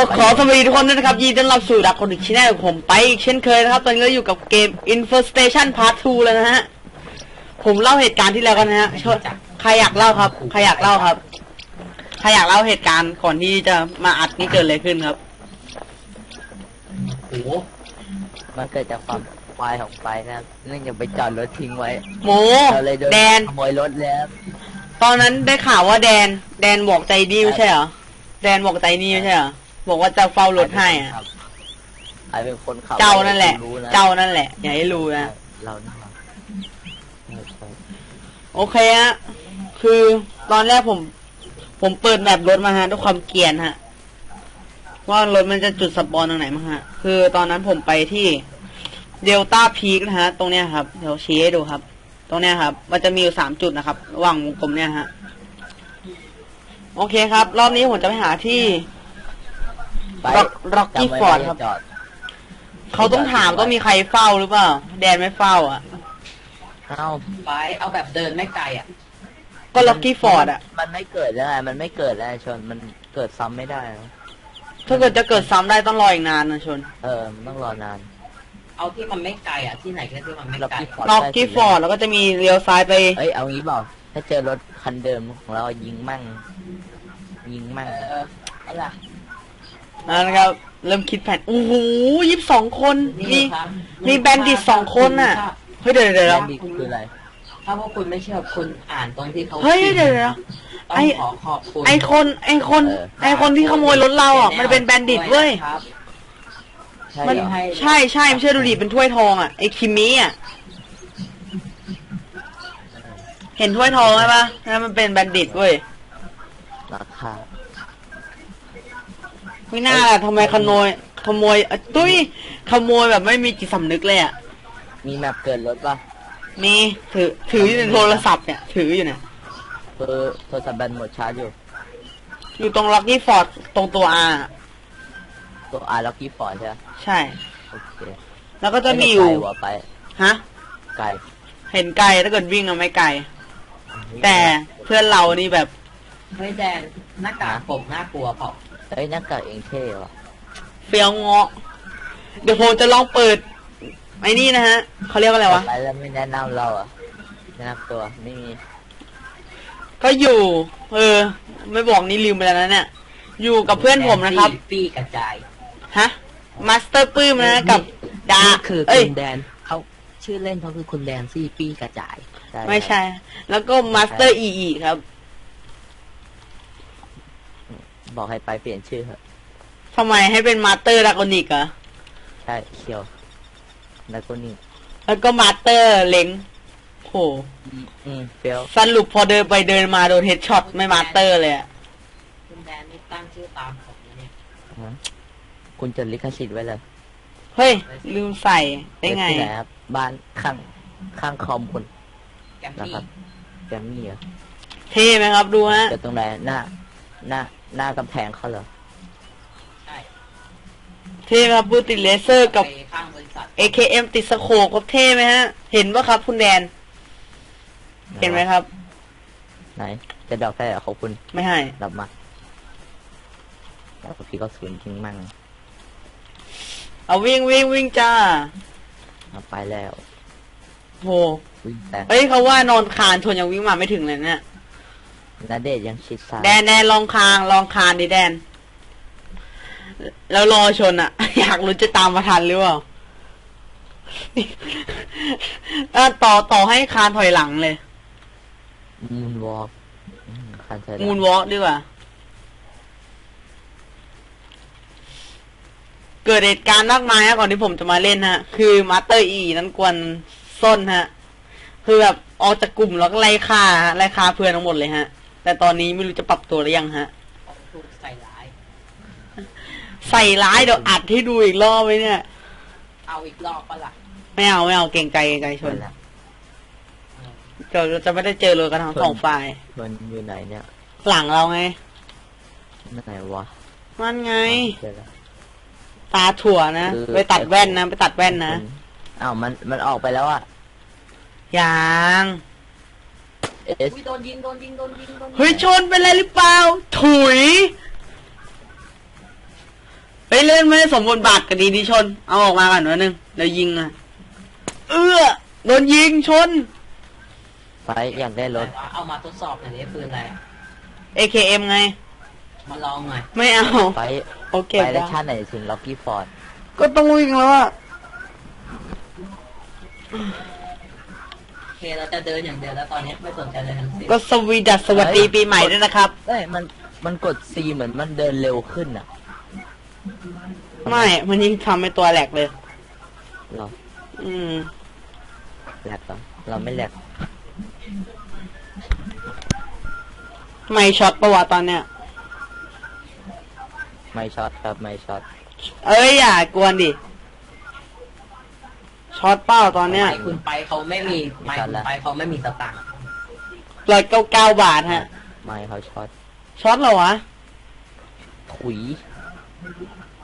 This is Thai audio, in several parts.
ก็ขอสวัสดีทุกคนด้วยนะครับยินดีต้อนรับสู่ดักคนอีกชิ้นแรกของผมไปอีกเช่นเคยนะครับ ตอนนี้เราอยู่กับเกม Infestation Part 2 แล้วนะฮะ ผมเล่าเหตุการณ์ที่แล้วกันนะฮะเชิญใครอยากเล่าครับใครอยากเล่าครับใครอยากเล่าเหตุการณ์ก่อนที่จะมาอัดนี่เกิดอะไรขึ้นครับโอ้โหมันเกิดจากความควายของไฟนะครับเนื่องจากไปจอดรถทิ้งไว้โมเราเลยโดนแดนขโมยรถแล้ว ตอนนั้นได้ข่าวว่าแดน แดนบอกใจดีไม่ใช่เหรอแดนบอกใจนี่ไม่ใช่เหรอ บอกว่าจะเฝ้ารถให้อะครับไอเป็นคนขับเจ้านั่นแหละรู้นะเจ้านั่นแหละ อย่าให้รู้นะเรานี่หว่าโอเคฮะคือตอนแรกผม ผมเปิดแมปรถมาฮะด้วยความเกรียนฮะว่ารถมันจะจุดสปอนตรงไหนมั้งฮะ คือตอนนั้นผมไปที่เดลต้าพีคนะฮะ ตรงเนี้ยครับ เดี๋ยวชี้ให้ดูครับ ตรงเนี้ยครับ มันจะมีอยู่สามจุดนะครับ ระหว่างวงกลมเนี่ยฮะ โอเคครับ รอบนี้ผมจะไปหาที่ ไป Rock- Rocky จำไว้ Ford ไม่ครับจอดเขาต้องถามต้องมีใครเฝ้าหรือเปล่า แดนไม่เฝ้าอะ เอ้าไปเอาแบบเดินไม่ไกลอะ ก็ล็อกกี้ฟอร์ดอะ มันไม่เกิดแล้วไงมันไม่เกิดแล้วชน มันเกิดซ้ำไม่ได้นะถ้าเกิดจะเกิดซ้ำได้ต้องรออีกนานนะชน เออ มันต้องรอนาน เอาที่มันไม่ไกลอะ ที่ไหนก็ได้ที่มันไม่ไกล Rocky Ford ล็อกกี้ฟอร์ดแล้วก็จะมีเลี้ยวซ้ายไป เอ้ย เอางี้เปล่าถ้าเจอรถคันเดิมของเรายิงมั่ง ยิงมั่งเอออะไร นะครับ เริ่มคิดแผนโอ้โหยี่สิบสองคนมีนี่ครับมีแบนดิตสองคนน่ะเฮ้ยเดี๋ยวเดี๋ยวแล้เดี๋ยววนี่คืออะไร ถ้าพวกคุณไม่เชื่อคุณอ่านตรงที่เขาเฮ้ยเดี๋ยวเดี๋ยวต้องไอ้ขอขอบคุณไอคนไอคนไอคนที่ขโมยรถเราอะ มันเป็นแบนดิตเว้ยครับ ใช่มันเหรอใช่ใช่ไม่เชื่อดูดิเป็นถ้วยทองอะไอคิมมี่อะเห็นถ้วยทองไหมปะนั่นมันเป็นแบนดิตเว้ย ราคา ไม่น่าล่ะทำไมขโมยขโมยอะตุ้ยขโมยแบบไม่มีจิตสำนึกเลยอะมีแมปเกิดรถป่ะมีถือถืออยู่ในโทรศัพท์เนี่ย ถืออยู่เนี่ยคือโทรศัพท์แบตหมดชาร์จอยู่ อยู่ตรงล็อกกี้ฟอร์ดตรงตัวอาตัวอาร์ล็อกกี้ฟอร์ดใช่ไหมใช่ โอเคแล้วก็จะมีอยู่ไไกลว่ะไปฮะไกลเห็นไกลถ้าเกิดวิ่งอะไม่ไกล แต่เพื่อนเรานี่แบบเฮ้ยแดนหน้ากากผมน่ากลัวเปล่า เอ้ยหน้ากากเองเท่ว่ะเฟี้ยวเงาะ เดี๋ยวผมจะลองเปิดไอ้นี่นะฮะเขาเรียกว่าอะไรวะ ไปแล้วไม่แนะนำเราอะแนะนำตัวไม่มีก็อยู่ เออ ไม่บอกนี่ลืมไปแล้วนะเนี่ย อยู่กับเพื่อนผมนะครับ ปีกระจายฮะ มาสเตอร์ปื้มนะกับดานี่คือเอ้ย คุณแดนเขาชื่อเล่นเขาคือคุณแดนซี่ปี้กระจายไม่ใช่ แล้วก็มาสเตอร์อีอีครับ บอกให้ไปเปลี่ยนชื่อเถอะทำไมให้เป็นมาสเตอร์ดากอนิกเหรอใช่เคียวแล้วก็นี่แล้วก็มาสเตอร์เล้งโหอืมเฟียวสรุปพอเดินไปเดินมาโดนเฮดช็อตไม่มาสเตอร์เลยอะคุณแดนนี่ตั้งชื่อตามผมนะเนี่ยฮะคุณจดลิขสิทธิ์ไว้เลยเฮ้ย ลืมใส่ได้ไงที่หนครับบ้านข้างข้างคอมคุณแกมนะมี่ครับแกมมี่เหรอเท่ไหมครับดูฮะเกิดตรงไหนหน้า หน้า หน้ากำแพงเขาเหรอใช่เท่ไหมครับบูติดเลเซอร์กับ ไปข้างบริษัท AKM ติดสโคปครับเท่ไหมฮะ เห็นปะครับคุณแดน เห็นไหมครับ ไหน จะดอกแค่ขอบคุณไม่ให้รับมาแล้วพี่ก็สูญทิ้งมั่งเอาวิ่งวิ่งวิ่งจ้าเอาไปแล้ว โห วิ่งแต่เฮ้ยเขาว่านอนคานชนยังวิ่งมาไม่ถึงเลยเนี่ย นาเดชน์ยังชิดซ้ายแดนแดนลองคางลองคานดิแดน แล้วรอชนอะอยากรู้จะตามมาทันหรือเปล่าเออต่อต่อให้คานถอยหลังเลย มูนวอล์กคันเธอมูนวอล์กดีกว่า เกิดเหตุการณ์มากมายฮะก่อนที่ผมจะมาเล่นฮะ คือมาสเตอร์อีนั้นกวนส้นฮะ คือแบบออกจากกลุ่มแล้วก็ไล่ฆ่าฮะไล่ฆ่าเพื่อนทั้งหมดเลยฮะ แต่ตอนนี้ไม่รู้จะปรับตัวหรือยังฮะของถูกใส่ร้าย ใส่ร้ายเดี๋ยวอัดให้ดูอีกรอบไหมเนี่ย เอาอีกรอบปะล่ะไม่เอาไม่เอาเก่งใจเก่งใจชนแล้วเดี๋ยวเราจะไม่ได้เจอเลยกันทั้งสองฝ่าย มันอยู่ไหนเนี่ย หลังเราไงไหนวะมันไงเจอแล้วตาถั่วนะคือไปตัดแว่นนะไปตัดแว่นนะอ้าวมันมันออกไปแล้วอะยัง เอสอุ้ยโดนยิงโดนยิงโดนยิงโดนยิงเฮ้ยชนเป็นไรหรือเปล่า ถุยให้สมบูรณ์บาทกับดีดีชน เอาออกมาก่อนหน่อยนึงแล้วยิงอะ เอื้อโดนยิงชน ไปอยากได้รถเอามาทดสอบหน่อยดิปืนอะไร AKM ไง มาลองหน่อยไม่เอา ไปโอเคไปได้ได้ชาติไหนถึงล็อกกี้ฟอร์ดก็ต้องวิ่งแล้วอะโอ เคเราจะเดินอย่างเดียวแล้วตอนนี้ไม่สนใจอะไรทั้งสิ้นก็สวีดัสสวัสดีปีใหม่ด้วยนะครับ เอ้ยมันมันกด C เหมือนมันเดินเร็วขึ้นอะไม่มันยิ่งทำให้ตัวแหลกเลยเราอืมแหลกเหรอเราไม่แหลกไม่ช็อตประวัติตอนเนี้ย ไม่ช็อตครับไม่ช็อต เอ้ยอย่ากวนดิ ช็อตเป้าตอนเนี้ยไม่คุณไปเขาไม่มีไม่คุณไปเขาไม่มีสตางค์ร้อยเก้าเก้าบาทฮะ ไม่เขาช็อตช็อตเหรอวะถุย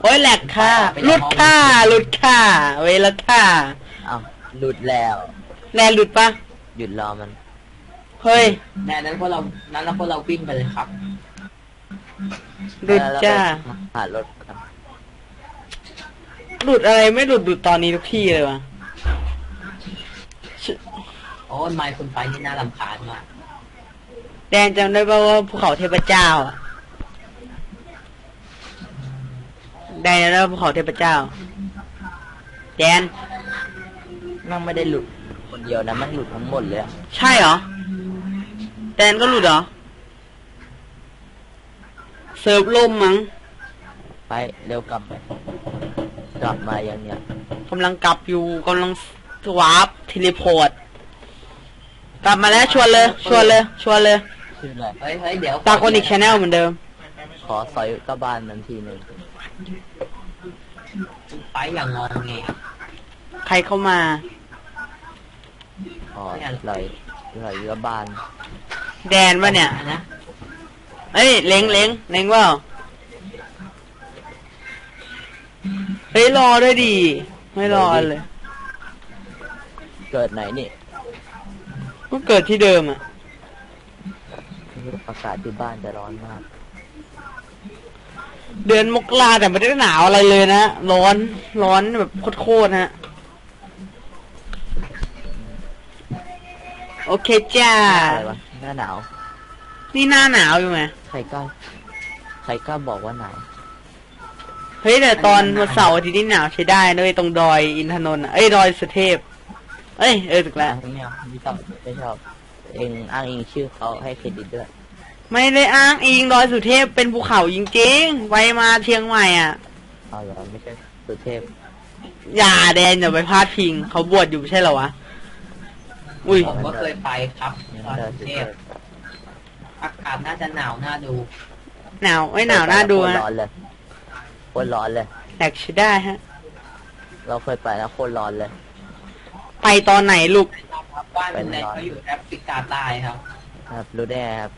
โอ้ยแหลกค่ะหลุดค่ะหลุดค่ะเวลาค่ะอ้าวหลุดแล้วแนนหลุดปะหยุดรอมันเฮ้ยแน่นั้นพวกเรานั้นแล้วพวกเราวิ่งไปเลยครับหลุดแล้วจ้าไปหารถกันหลุดอะไรไม่หลุดหลุดตอนนี้ทุกที่เลยวะช โอ้ยไม่คุณไปนี่น่ารำคาญมากแดนจำได้ป่าว่าภูเขาเทพเจ้าอะแดนจำได้ว่าภูเขาเทพเจ้า แดน นั่งไม่ได้หลุดคนเดียวนะมันหลุดทั้งหมดเลยอะใช่เหรอ แดนก็หลุดเหรอ เซิร์ฟล่มมั้งไปเร็วกลับไปกลับมาอย่างเนี้ยกำลังกลับอยู่กำลังสวาร์ปเทเลพอร์ต กลับมาแล้วชวนเลย ชวนเลยชวนเลยชื่ออะไรเฮ้ยเฮ้ยเดี๋ยวตาคอนิกชาแนลเหมือนเดิม ขอซอยกระบาลมันทีหนึ่งคุณไปอย่างงงเงยใครเข้ามาขอลอยลอยกระบาลแดนวะเนี่ยนะเอ้ยเล้งเล้งเล้งว่าเฮ้ยรอด้วยดี ไม่รอเลย เกิดไหนนี่ ก็เกิดที่เดิมอะ อากาศที่บ้านจะร้อนมาก เดือนมกราแต่ไม่ได้หนาวอะไรเลยนะร้อนร้อนแบบโคตรๆฮะโอเคจ้า อะไรวะ หน้าหนาว นี่หน้าหนาวอยู่ไหมใครกล้า ใครกล้าบอกว่าหนาว เฮ้ยแต่ตอนวันเสาร์อาทิตย์นี่หนาวใช้ได้นะเว้ยตรงดอยอินทนนท์อะเอ้ยดอยสุเทพ เอ้ยเออถูกแล้วไม่เอาไม่ชอบไม่ชอบเองอ้างอิงชื่อเขาให้เครดิตด้วย ไม่ได้อ้างอิงดอยสุเทพเป็นภูเขาจริงๆ ไว้มาเชียงใหม่อะเอาเหรอไม่ใช่สุเทพ อย่าแดนอย่าไปพลาดพิง เขาบวชอยู่ไม่ใช่เหรอวะ อุ้ยผมก็เคยไปครับตอนเดินกรุสุงเทเทพพอากาศน่าจะหนาวน่าดู หนาวไม่หนาวน่าดูโคตรฮะร้อนเลยโคตรร้อนเลยแหลกใช้ได้ฮะ เราเคยไปแล้วโคตรร้อนเลย ไปตอนไหนลูก ครับบ้านคุณแดนเขาอยู่แอฟริกาใต้ครับ ครับ รู้ได้ครับ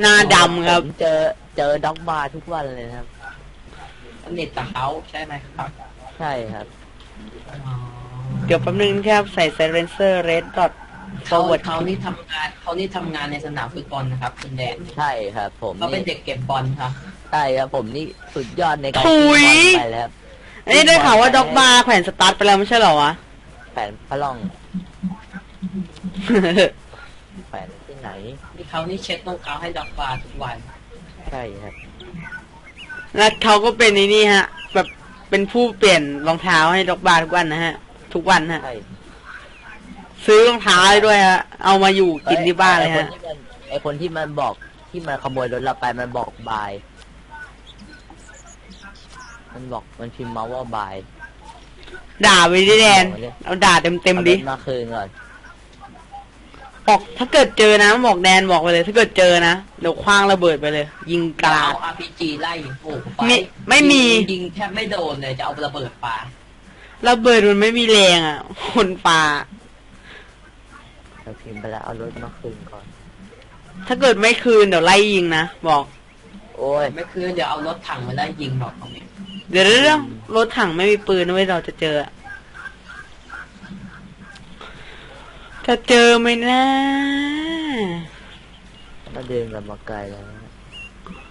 หน้าดำครับ ผมเจอเจอด็อกบาร์ทุกวันเลยนะครับ สนิทกับเขาใช่ไหมครับใช่ครับอ๋อเดี๋ยวแป๊บนึงครับใส่ silencer red dot เขา forward เขานี่ทำงานเขานี่ทำงานในสนามฟุตบอลนะครับ คุณแดนใช่ครับ ผมเขาเป็นนี่เด็กเก็บบอลครับ ใช่ครับผมนี่สุดยอดในการถุยิงยบอลไปแล้วครับเอ้ยได้ข่าวว่าด็อกบาร์แขวนสตาร์ทไปแล้วไม่ใช่เหรอวะ แผนพระล่องแผนที่ไหนนี่เขานี่เช็ดรองเท้าให้ด็อกบาร์ทุกวันใช่ครับ แล้วเขาก็เป็นในนี่ฮะ แบบเป็นผู้เปลี่ยนรองเท้าให้ด็อกบาร์ทุกวันนะฮะ ทุกวันฮะ ใช่ซื้อรองเท้าให้ด้วยฮะ เอามาอยู่กินที่บ้านเลยฮะ ไอคนที่มันไอคนที่มันบอกที่มันขโมยรถเราไปมันบอกบาย มันบอกมันพิมพ์มาว่าบาย ด่าไปดิแดนเอาด่าเต็มเต็มๆดิ อารถมาคืนก่อนบอกถ้าเกิดเจอนะบอกแดนบอกไปเลย ถ้าเกิดเจอนะเดี๋ยวคว้างระเบิดไปเลย ยิงกราด เอา RPG ไล่โอ้โหไปไม่ไม่มี ยิงแทบไม่โดนเลยจะเอาระเบิดปาระเบิดมันไม่มีแรงอะคนปลาเราพิมพ์ไปแล้วเอารถมาคืนก่อน ถ้าเกิดไม่คืนเดี๋ยวไล่ยิงนะบอก โอ้ย ไม่คือเดี๋ยวเอารถถังมาไล่ยิงบอกตรงนี้ เดี๋ยวเดี๋ยวเดี๋ยวรถถังไม่มีปืนนะเว้ยเราจะเจออะจะเจอไหมนะมาเดินกันมาไกลแล้ว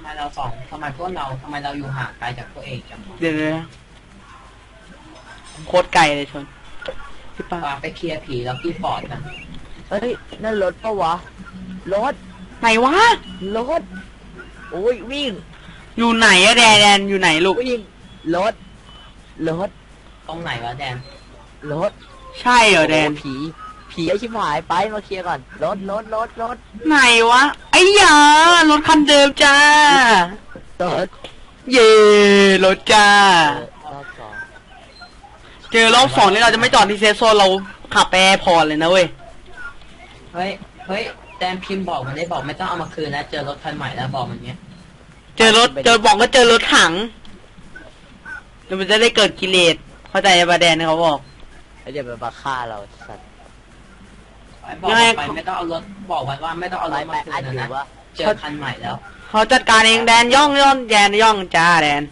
ไมเราสองทำไมพวกเราทำไมเราอยู่ห่างไกลจากตัวเองจังเดี๋ยวนะโคตรไกลเลยชนพี่ป้า ปาไปเคลียร์ผีแล้วพี่ปอดกันเฮ้ย นั่นรถปะวะ รถ ไหนวะ รถ โอ้ยวิ่ง อยู่ไหนอะแดนแดนอยู่ไหนลูก วิ่ง รถ รถ ตรงไหนวะแดน รถใช่เหรอแดนโผี ผีไอชิบหายไปมาเคลียร์ก่อน รถ รถ รถ รถ ไหนวะ ไอ้หยารถคันเดิมจ้า รถเย่รถจ้า รอบสองเจอรอบสองนี่เราจะไม่จอดที่เซฟโซนเราขับไปแอร์พอร์ตเลยนะเว้ย เฮ้ย เฮ้ย แดนพิมพ์บอกมันได้บอกไม่ต้องเอามาคืนนะ เจอรถคันใหม่แล้วบอกมันเนี้ย เจอรถเจอบอกก็เจอรถถัง เดี๋ยวมันจะได้เกิดกิเลสเข้าใจปะแดนเขาบอกไอเดี๋ยวมันมาฆ่าเราสัตว์ไปบอกยังไงมันไปไม่ต้องเอารถบอกมันว่าไม่ต้องเอารไปถไปมาคือันดอยู่นะวะเจอคันใหม่แล้วเขาจัดการเองแดนย่องย่องแดนย่องจ้าแดน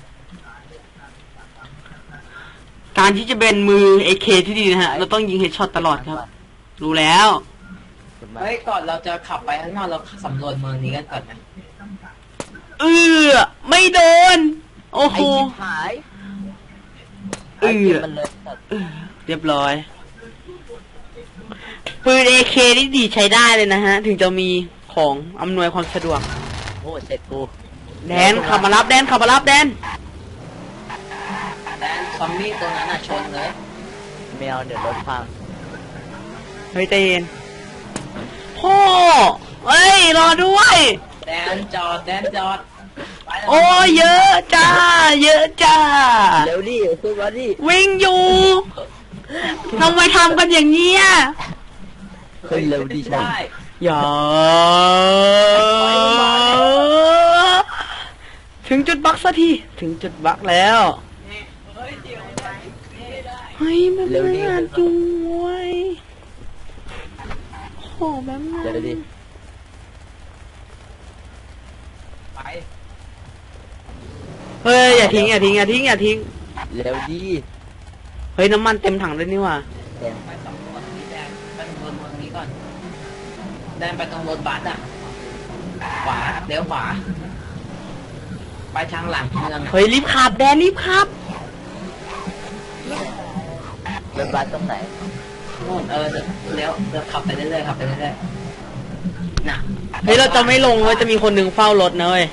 การที่จะเป็นมือเอเคที่ดีนะฮะเราต้องยิงเฮดช็อตตลอดครับ รู้แล้วเฮ้ยก่อนเราจะขับไปข้างนอกเราสำรวจเมืองนี้กันก่อนนะเออไม่โดน โอ้ไอโหชิบหาย เออไก็บมันเลยสัตว์เรียบร้อย ปืนเอเคนี่ดีใช้ได้เลยนะฮะ ถึงจะมีของอำนวยความสะดวก โอ้เสร็จกู แดนขับมารับแดนขับมารับแดน แดนซอมบี้ตัวนั้นอะชนเลยไม่เอาเดี๋ยวรถพัง เฮ้ยใจเย็นพ่อเฮ้ย รอด้วย แดนจอด แดนจอดไปแล้ว โอ้ยเยอะจ้า เยอะจ้า เร็วดิขึ้นมาดิวิ่งอยู่ทำไมทำกันอย่างเงี้ยขึ้นเร็วดิฉันได้อย่าถึงจุดบักสักทีถึงจุดบักแล้วเฮ้ยเดี๋ยวได้ไม่ได้เฮ้ยมันเป็นงานจุงไว้ยขอแบบนั้นเร็วดิ ไป เฮ้ยอย่าทิ้งอย่าทิ้งอย่าทิ้งอย่าทิ้งเร็วดิเฮ้ยน้ำมันเต็มถังเลยนี่หว่าเดี๋ยวไปสำรวจนี้แดนไปสำรวจเมืองนี้ก่อนแดนไปตรงรถบัสอะขวาเลี้ยวขวา ไปทางหลังเมืองอะเฮ้ยรีบขับแดนรีบขับรถบัสตรงไหนนู่นเออเลี้ยวเลี้ยวขับไปเรื่อยๆขับไปเรื่อยๆน่ะเฮ้ยเราจะไม่ลงเราจะมีคนหนึ่งเฝ้ารถนะเว้ย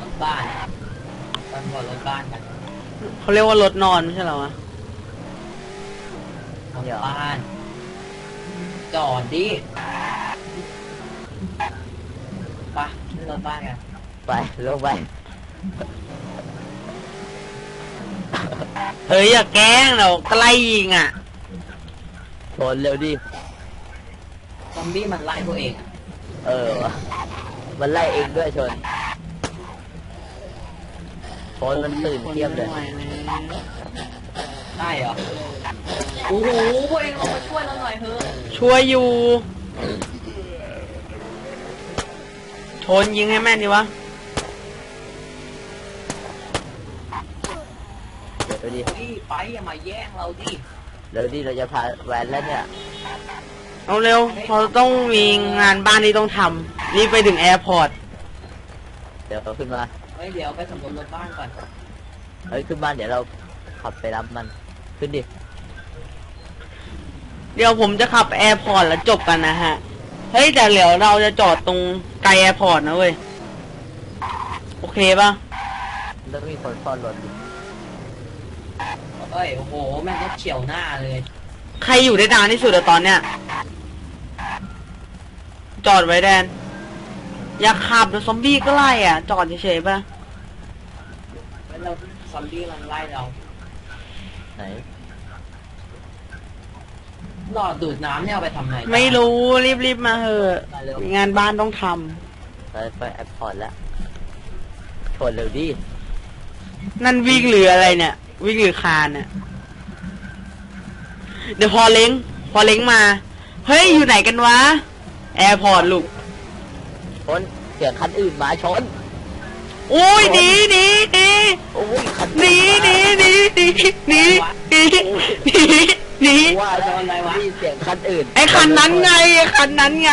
รถบ้าน ตำรวจรถบ้านกันเขาเรียกว่ารถนอนไม่ใช่เหรอวะรถบ้าน จอดดิไปขึ้นรถบ้านกันไปลงไป เฮ้ยอย่าแกล้งเราใกล้ยิงอะชนเร็วดิ ซอมบี้มันไล่ตัวเองอะเออวะมันไล่เองด้วยชน ชนมันตื่นเทียบเลยได้เหรอโอ้โหพวกเองลงมาช่วยเราหน่อยเถอะช่วยอยู่ ชนยิงให้แม่นดีวะเดี๋ยวดินี่ไปอย่ามาแย่งเราดิเดี๋ยวดิเราจะพาแวนแล้วเนี่ย เอาเร็วเราต้องมีงานบ้านที่ต้องทำรีบไปถึงแอร์พอร์ต เดี๋ยวขึ้นมา เฮ้ยเดี๋ยวไปสำรวจรถบ้านก่อนเฮ้ยขึ้นบ้านเดี๋ยวเราขับไปรับมัน ขึ้นดิ เดี๋ยวผมจะขับแอร์พอร์ตแล้วจบกันนะฮะ เฮ้ยแต่เดี๋ยวเราจะจอดตรงไกลแอร์พอร์ตนะเว้ย โอเคปะแล้วมีคนซ่อนรถดิเอ้ยโอ้โหแม่งรถเฉียวหน้าเลย ใครอยู่ได้นานที่สุดอะตอนเนี้ย จอดไว้แดน อยากขับเดี๋ยวซอมบี้ก็ไล่อะจอดเฉยๆปะแล้ว เราซอมบี้มันไล่เรา ไหน หลอดดูดน้ำเนี่ยเอาไปทำไงไม่รู้รีบๆมาเถอะไปเร็วมีงานบ้านต้องทไปไปแอปพอร์ตแล้วชนเร็วดิำนั่นวิ่งหรืออะไรเนี่ย วิ่งหรือคานเนี่ยเดี๋ยวพอเล้ง พอเล้งมา เฮ้ย อยู่ไหนกันวะ แอร์พอร์ตลูกชนเสียงคันอื่นมาชน โอ้ยหนีหนีหนีโอ้ยคันหนีหนีหนีหนีหนีหนีหนีหนีว่าชนอะไรวะนี่เสียงคันอื่น ไอ้คันนั้นไงไอ้คันนั้นไง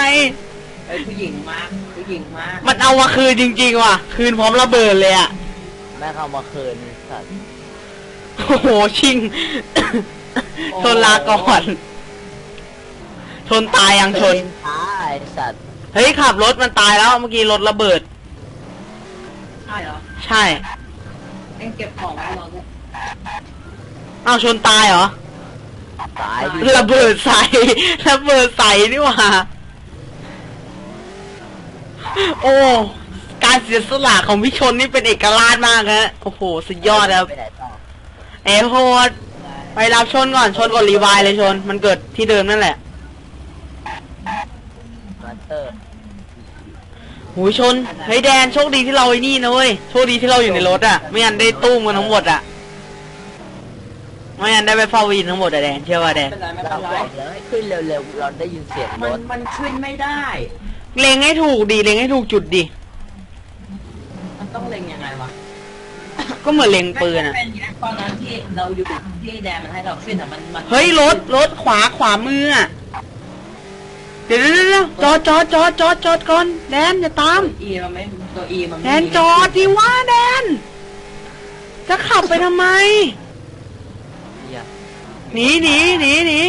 ไอ้ผู้หญิงมาผู้หญิงมามันเอามาคืนจริง ๆ ว่ะ คืนพร้อมระเบิดเลยอะแม่เอามาคืนสัตว์โอ้โหชิงชนลาก่อนชนตายยังชนช้าไอ้สัตว์เฮ้ยขับรถมันตายแล้วเมื่อกี้รถระเบิด ช่เหรอใช่เอ็งเก็บของไว้เราด้วยอ้าวชนตายเหรอตายดิระเบิดใส่ระเบิดใส่นี่หว่าโอ้การเสียสละของพี่ชนนี่เป็นเอกลักษณ์มากฮะโอ้โหสุดยอดครับไปไหนต่อเอโหดไปรับชนก่อนชนก่อนรีไวล์เลยชน มันเกิดที่เดิมนั่นแหละ มาสเตอร์ หูยชนเฮ้ยแดนโชคดีที่เราไอ้นี่นะเว้ยโชคดีที่เราอยู่ในรถอะไม่งั้นได้ตู้มกันทั้งหมดอะไม่งั้นได้ไปเฝ้าวินทั้งหมดอะแดนเชื่อว่าแดนไม่เป็นไรไม่เราเป็นบไรอกแล้วให้ขึ้นเร็วๆเราได้ยินเสียงรมันถมันขึ้นไม่ได้ เล็งให้ถูกดีเล็งให้ถูกจุดดี มันต้องเล็งยังไงวะก็เหมือนเล็งปืนอะเป็นไงตอนนั้นที่เราอยู่ที่แดนมันให้เราขึ้นอะมันมันเฮ้ยรถรถขวาขวามืออะ เดี๋ยวเดี๋ยวเดี๋ยวจอดจอดจอดจอดจอดก่อนแดนอย่าตาม อีมันไม่ตัวอีมันไม่แดนจอดดิว่าแดน จะขับไปทำไมเนี่ยหนีหนีหนีหนี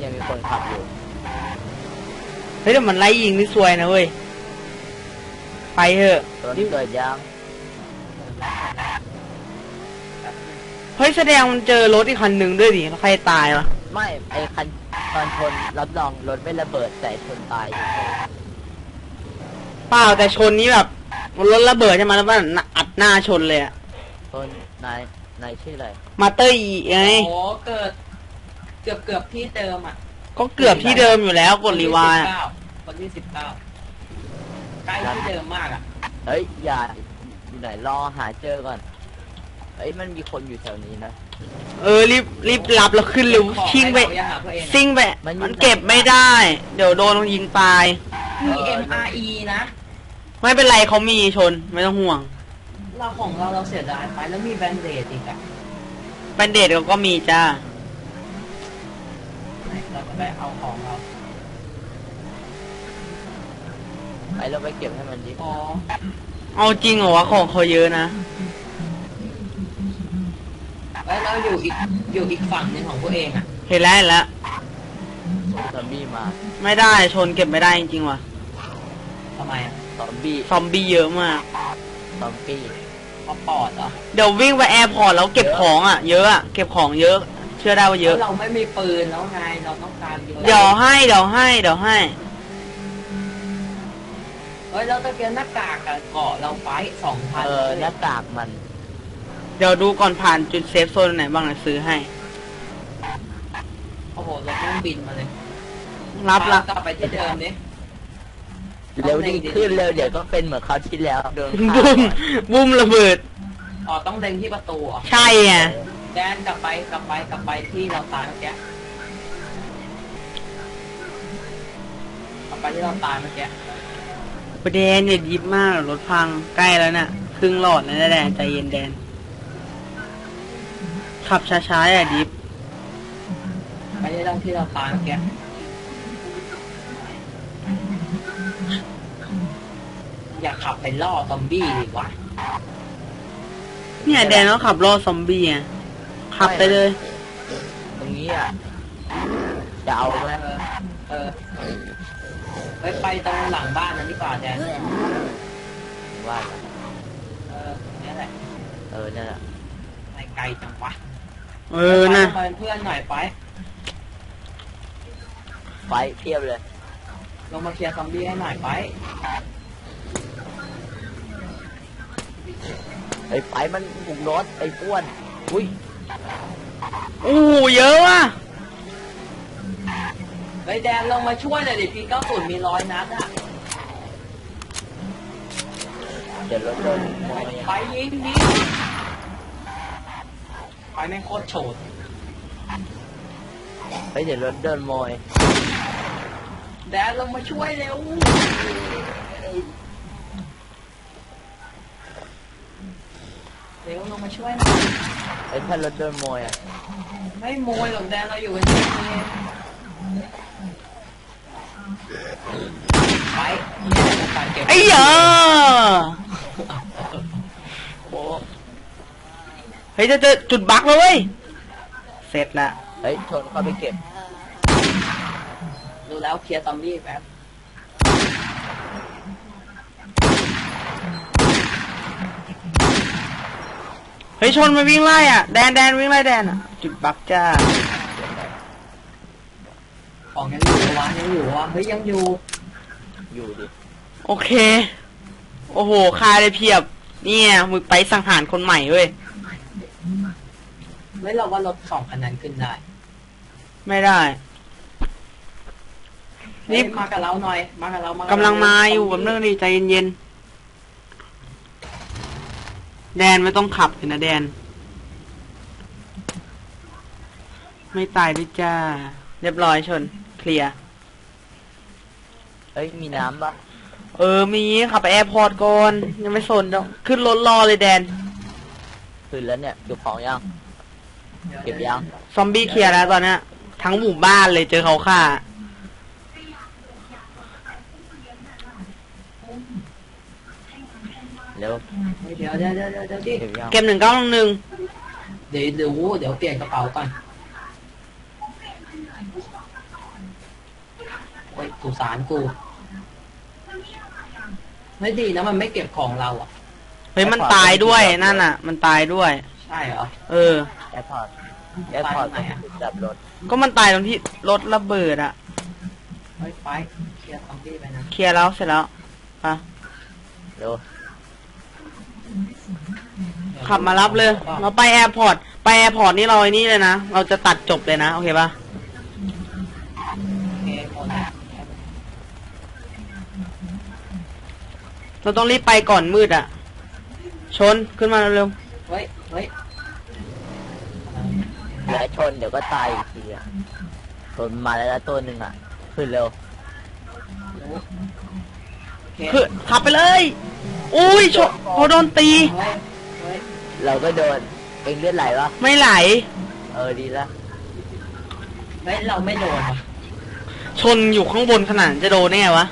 ยังมีคนขับอยู่เฮ้ยแต่มันไล่ยิงนี่ซวยนะเว้ย ไปเถอะ รถเกิดยังเฮ้ยแสดงมันเจอรถอีกคันหนึ่งด้วยดิแล้วใครตายวะไม่ไอ้คัน ตอนชนรับรองรถไม่ระเบิดแต่ชนตายอยู่เปล่าแต่ชนนี้แบบมันรถระเบิดใช่ไหมแล้วมันอัดหน้าชนเลยอะชนนายนายชื่ออะไรมาเตอร์อีไงโอ้เกิด เกือบเกือบที่เดิมอะ ก็เกือบที่เดิมอยู่แล้วกดรีไวายคนที่สิบเก้าใกล้ที่เดิมมากอะเฮ้ยอย่าอยู่ไหนรอหาเจอก่อนเฮ้ยมันมีคนอยู่แถวนี้นะ เออรีบรีบรับแล้วขึ้นเร็วชิงไปของให้เราอย่าหาตัวเองซิ่งไปมันอยู่มันเก็บไม่ได้ เดี๋ยวโดนยิงตายมี MRE นะ ไม่เป็นไรเขามีชนไม่ต้องห่วง เราของเราเราเสียดายไปแล้วมีแบนเดดอีกอะแบนเดดเขาก็มีจ้าไหนเราก็ไปเอาของเราไปเราไปเก็บให้มันดิอ๋อเอาจริงเหรอวะของเขาเยอะนะ แล้วเราอยู่อีกอยู่อีกฝั่งหนึงของพวกเองอะเห็นแล้วเห็นแล้วซอมบี้มาไม่ได้ชนเก็บไม่ได้จริงๆว่ะ ทำไมอะซอมบี้ซอมบี้เยอะมาก ซอมบี้เพราะปอดเหรอเดี๋ยววิ่งไปแอร์พอร์ตแล้วเก็บของอะเยอะอะเก็บของเยอะ เชื่อได้ว่าเยอะเราไม่มีปืนแล้วไงเราต้องการเยอะเดี๋ยวให้เดี๋ยวให้เดี๋ยวให้ เฮ้ยเราตะเกียบหน้ากากกับเกาะเราไฟสองพันเออหน้ากากมันเดี๋ยวดูก่อนผ่านจุดเซฟโซนไหนบ้างนะซื้อให้ โอ้โหเราต้องบินมาเลยรับละกลับไปที่เดิมดิเร็วยิ่งขึ้นเร็วเดี๋ยวก็เป็นเหมือนคราวที่แล้วโดนฆ่าบุ้มก่อนบุ้มระเบิดอ๋อต้องเล็งที่ประตูเหรอใช่อะแดนกลับไปกลับไปกลับไปที่เราตายเมื่อกี้กลับไปที่เราตายเมื่อกี้ประเด็นอย่ายิบมากรถพังใกล้แล้วน่ะ ครึ่งหลอดแล้วนะแดนใจเย็นแดน ขับช้าๆอย่าดิฟไปที่เราที่เราตายเมื่อกี้อย่าขับไปล่อซอมบี้ดีกว่าเนี่ยแดนต้องขับล่อซอมบี้อะขับไปเลย ตรงนี้อะจะเอาไหมเออเออไปไปตรงหลังบ้านนั้นดีกว่าแดนว่าเออนี่แหละเออนั่นแหละไปไกลจังวะ เออนะไปเป็นเพื่อนหน่อยไปไฟเพียบเลย ลงมาเคลียร์ซอมบี้ให้หน่อยไปไอ้ไฟมันบุกรถไอ้อ้วน อุ้ยอู้เยอะว่ะเฮ้ยแดนลงมาช่วยหน่อยดิพีเก้าศูนย์มีร้อยนัดอะเดี๋ยวรถโดนมองไปยิงดิ ไปแม่งโคตรโฉดไปเดี๋ยวรถเดินโมยแดนลงมาช่วยเร็วเร็วลงมาช่วยหน่อยไอ้ถ้ารถเดินโมยอะไม่โมยหรอกแดนเราอยู่กันที่นี่ไปการเก็บไอ้เหยอโอ้ เฮ้ยจะเจอจุดบั๊กแล้วเว้ย เสร็จละเฮ้ย ชนเข้าไปเก็บ ดูแล้วเคลียร์ซอมบี้แป๊บเฮ้ยชนมาวิ่งไล่อะ แดนแดนวิ่งไล่แดนอะ จุดบั๊กจ้า ของยังอยู่วะยังอยู่วะเฮ้ยยังอยู่ อยู่ดิ โอเค โอ้โห คาเลยเพียบ เนี่ยมึงไปสังหารคนใหม่เว้ย ไม่เราว่ารถสองคันนั้นขึ้นได้ ไม่ได้ นี่ นี่มากับเราหน่อย มากับเรามากำลังมาอยู่แบบนึงดิใจเย็นๆ แดนไม่ต้องขับเลยนะแดน ไม่ตายด้วยจ้า เรียบร้อยชน เคลียร์เฮ้ยมีน้ำปะเออ มีขับไปแอร์พอร์ตก่อน ยังไม่สนดอกขึ้นรถรอเลยแดน ขึ้นแล้วเนี่ยเก็บของยังเก็บยังซอมบี้เคลียร์แล้วตอนเนี้ย ทั้งหมู่บ้านเลยเจอเขาฆ่า เร็วเดี๋ยวเดี๋ยวเดี๋ยวเดี๋ยวเดี๋ยวดิเก็บยังเกมหนึ่งเก้าหนึ่งเดี๋ยวเดี๋ยวเดี๋ยวเปลี่ยนกระเป๋าก่อนโอ้ยกูสารกู ไม่ดีนะมันไม่เก็บของเราอะ เฮ้ยมันตายด้วยนั่นอะ มันตายด้วย ใช่เหรอเออ แอร์พอร์ตแอร์พอร์ตไปไหนอะจับรถก็มันตายตรงที่รถระเบิดอะเฮ้ยไปเคลียร์ซอมบี้ไปนะเคลียร์แล้วเสร็จแล้วอะเร็วขับมารับเลย เราไปแอร์พอร์ตไปแอร์พอร์ตนี่เราไอ้นี่เลยนะเราจะตัดจบเลยนะโอเคปะโอเคหมดแล้วเราต้องรีบไปก่อนมืดอะ ชนขึ้นมาเร็วเฮ้ยเฮ้ยเดี๋ยวชนเดี๋ยวก็ตายอีกทีอะชนมาแล้วนะตัวหนึ่งอะ ขึ้นเร็วโอเคๆคือขับไปเลย อุ้ยชนพอโดนตี เฮ้ยเฮ้ยเราก็โดนเองเลือดไหลปะไม่ไหล เออดีละเฮ้ยเราไม่โดนว่ะชนอยู่ข้างบนขนาดนั้นจะโดนได้ไงวะ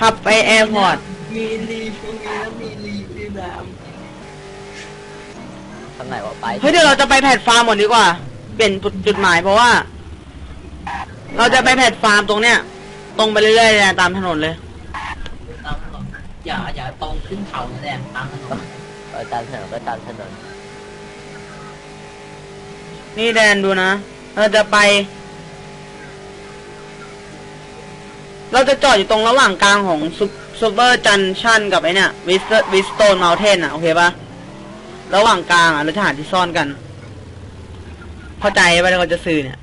ขับไปแอร์พอร์ต มีลีฟมีแล้วมีลีฟมีแบบทางไหนวะไปเฮ้ยเดี๋ยวเราจะไปแพลตฟาร์มหมดดีกว่า เปลี่ยนจุดหมายเพราะว่า เราจะไปแพลตฟาร์มตรงเนี้ย ตรงไปเรื่อยๆเลยตามถนนเลย ตามถนนอย่าอย่าตรงขึ้นเขานะแดงตามถนนเออตามถนนก็ตามถนน นี่แดนดูนะ เราจะไป เราจะจอดอยู่ตรงระหว่างกลางของซู เปอร์จันชันกับไอเนี่ยวิสวิสโตนเมลเทนอะโอเคปะระหว่างกลางอะเราจะหาที่ซ่อนกัน เข้าใจปะที่เขาจะซื้อเนี่ย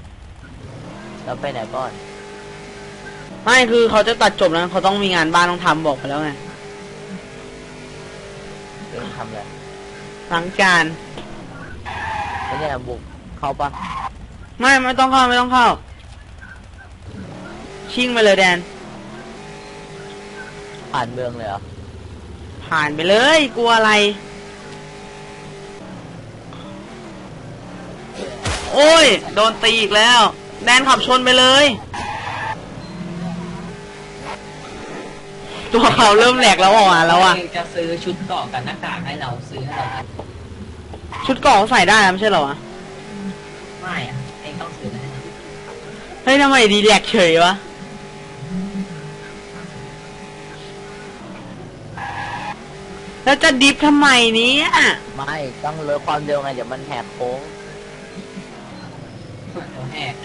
แล้วไปไหนก่อน ไม่คือเขาจะตัดจบแล้วเขาต้องมีงานบ้านต้องทำบอกไปแล้วไงเองทำอะไรล้างจานแล้วเนี่ยบุกเข้าปะไม่ไม่ต้องเข้าไม่ต้องเข้า ชิ่งไปเลยแดน ผ่านเมืองเลยเหรอผ่านไปเลยกลัวอะไร โอ้ย โดนตีอีกแล้ว แดนขับชนไปเลย ตัวเขาเริ่มแหลกแล้วอะแล้วอะเองจะซื้อชุดเกราะกับหน้ากากให้เราซื้อให้เราชุดเกราะเขาใส่ได้นะไม่ใช่เหรอวะไม่อะเองต้องซื้อให้เราเฮ้ยทำไมดีแหลกเฉยวะ แล้วจะดิฟทำไมเนี้ยไม่ต้องลดความเร็วไงเดี๋ยวมันแหกโค้งเดี๋ยวแหก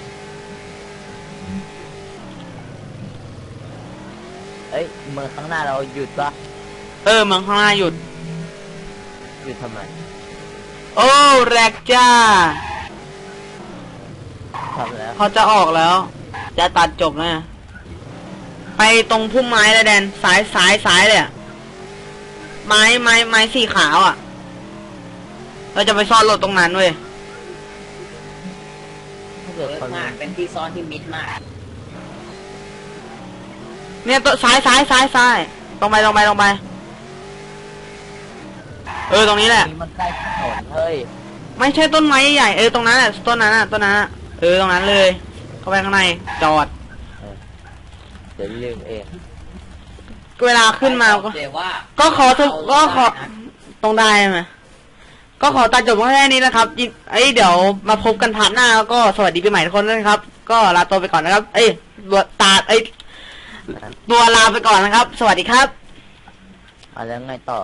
เอ้ยเมืองข้างหน้าเราหยุดปะเออเมืองข้างหน้าหยุด หยุดทำไม โอ้แรกจ้าทำแล้วเขาจะออกแล้ว จะตัดจบนะ ไปตรงพุ่มไม้เลยแดนซ้ายซ้ายซ้ายเลยอะ ไม้ไม้ไม้สีขาวอะ่ะ เราจะไปซ่อนรถตรงนั้นเว้ยถ้าเยเกิดอะคนมากเป็นที่ซ่อนที่มิดมากเนี่ยตัวซ้ายซ้ายซ้ายซ้ายตรงไปตรงไปตรงไป เออตรงนี้แหละ นี่มันใกล้ถนนเฮ้ยไม่ใช่ต้นไม้ใหญ่เออตรงนั้นแหละต้นนั้นอะต้นนั้นอะเออตรงนั้นเลย เข้าไปข้างในจอด เดี๋ยวลืมเอง เวลาขึ้นมาก็เดี๋ยวว่าก็ขอทุกก็ขอต้องได้ไหมก็ขอตัดจบแค่นี้นะครับยิเอ้ยเดี๋ยวมาพบกันพาร์ทหน้าแล้วก็สวัสดีปีใหม่ทุกคนด้วยนะครับ ก็ลาตัวไปก่อนนะครับ เอ้ยตัวตาเอ้ยตัวลาไปก่อนนะครับ สวัสดีครับอะแล้วไงต่อ